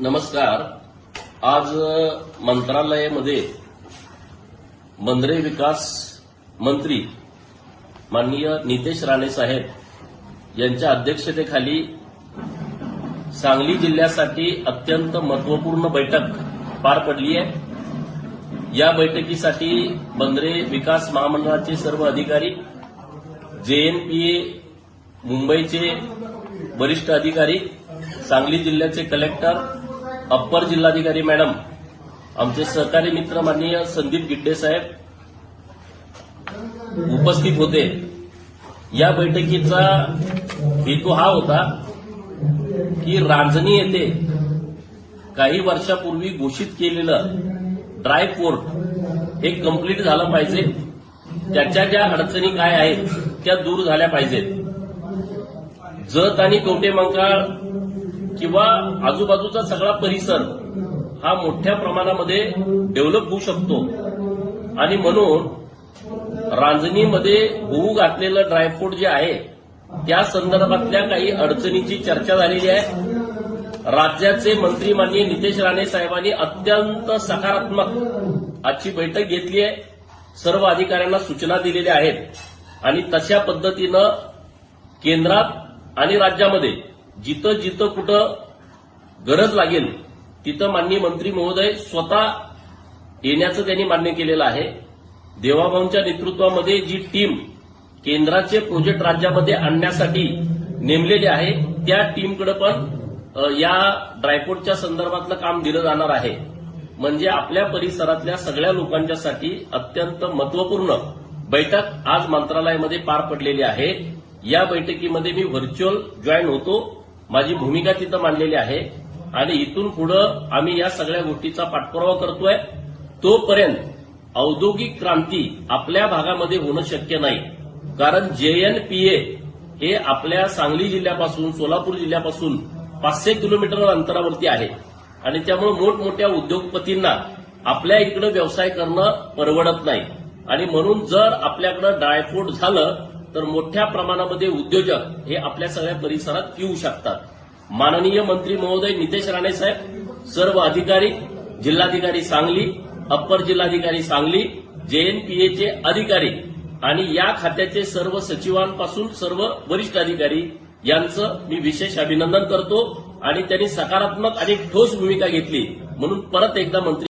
नमस्कार. आज मंत्रालयामध्ये बंदरे विकास मंत्री माननीय नितेश राणे साहेब यांच्या अध्यक्षतेखाली सांगली जिल्ह्यासाठी अत्यंत महत्त्वपूर्ण बैठक पार पडली आहे. या बैठकीसाठी बंदरे विकास महामंडळाचे सर्व अधिकारी जेएनपीए मुंबईचे वरिष्ठ अधिकारी सांगली जिल्ह्याचे कलेक्टर अप्पर जिल्हाधिकारी मॅडम आमचे सहकारी मित्र माननीय संदीप गिड्डे साहेब उपस्थित होते. या बैठकीचा हेतू हा होता की रांजणी येथे काही वर्षापूर्वी घोषित केलेलं ड्राय पोर्ट हे कंप्लीट झालं पाहिजे. त्याच्या ज्या अडचणी काय आहेत त्या दूर झाल्या पाहिजेत. जत आणि कवटेमंकाळ किंवा आजूबाजूचा सगळा परिसर हा मोठ्या प्रमाणामध्ये डेव्हलप होऊ शकतो. आणि म्हणून रांजणीमध्ये होऊ घातलेलं ड्रायफ्रूट जे आहे त्या संदर्भातल्या काही अडचणीची चर्चा झालेली आहे. राज्याचे मंत्री माननीय नितेश राणे साहेबांनी अत्यंत सकारात्मक आजची बैठक घेतली आहे. सर्व अधिकाऱ्यांना सूचना दिलेल्या आहेत. आणि तशा पद्धतीनं केंद्रात आणि राज्यामध्ये जिथं जिथं कुठं गरज लागेल तिथं माननीय मंत्री महोदय स्वतः येण्याचं त्यांनी मान्य केलेलं आहे. देवाभाऊंच्या नेतृत्वामध्ये जी टीम केंद्राचे प्रोजेक्ट राज्यामध्ये आणण्यासाठी नेमलेली आहे त्या टीमकडे पण या ड्रायपोर्टच्या संदर्भातलं काम दिलं जाणार आहे. म्हणजे आपल्या परिसरातल्या सगळ्या लोकांच्यासाठी अत्यंत महत्त्वपूर्ण बैठक आज मंत्रालयामध्ये पार पडलेली आहे. या बैठकीमध्ये मी व्हर्च्युअल जॉईन होतो. माझी भूमिका तिथं मांडलेली आहे आणि इथून पुढं आम्ही या सगळ्या गोष्टीचा पाठपुरावा करतोय. तोपर्यंत औद्योगिक क्रांती आपल्या भागामध्ये होणं शक्य नाही. कारण जेएनपीए हे आपल्या सांगली जिल्ह्यापासून सोलापूर जिल्ह्यापासून पाचशे किलोमीटर अंतरावरती आहे. आणि त्यामुळे मोठमोठ्या उद्योगपतींना आपल्या इकडे व्यवसाय करणं परवडत नाही. आणि म्हणून जर आपल्याकडे ड्रायफ्रूट झालं तर मोठ्या प्रमाणामध्ये उद्योजक हे आपल्या सगळ्या परिसरात येऊ शकतात. माननीय मंत्री महोदय नितेश राणे साहेब सर्व अधिकारी जिल्हाधिकारी सांगली अप्पर जिल्हाधिकारी सांगली जेएनपीएचे अधिकारी आणि या खात्याचे सर्व सचिवांपासून सर्व वरिष्ठ अधिकारी यांचं मी विशेष अभिनंदन करतो आणि त्यांनी सकारात्मक आणि ठोस भूमिका घेतली म्हणून परत एकदा मंत्री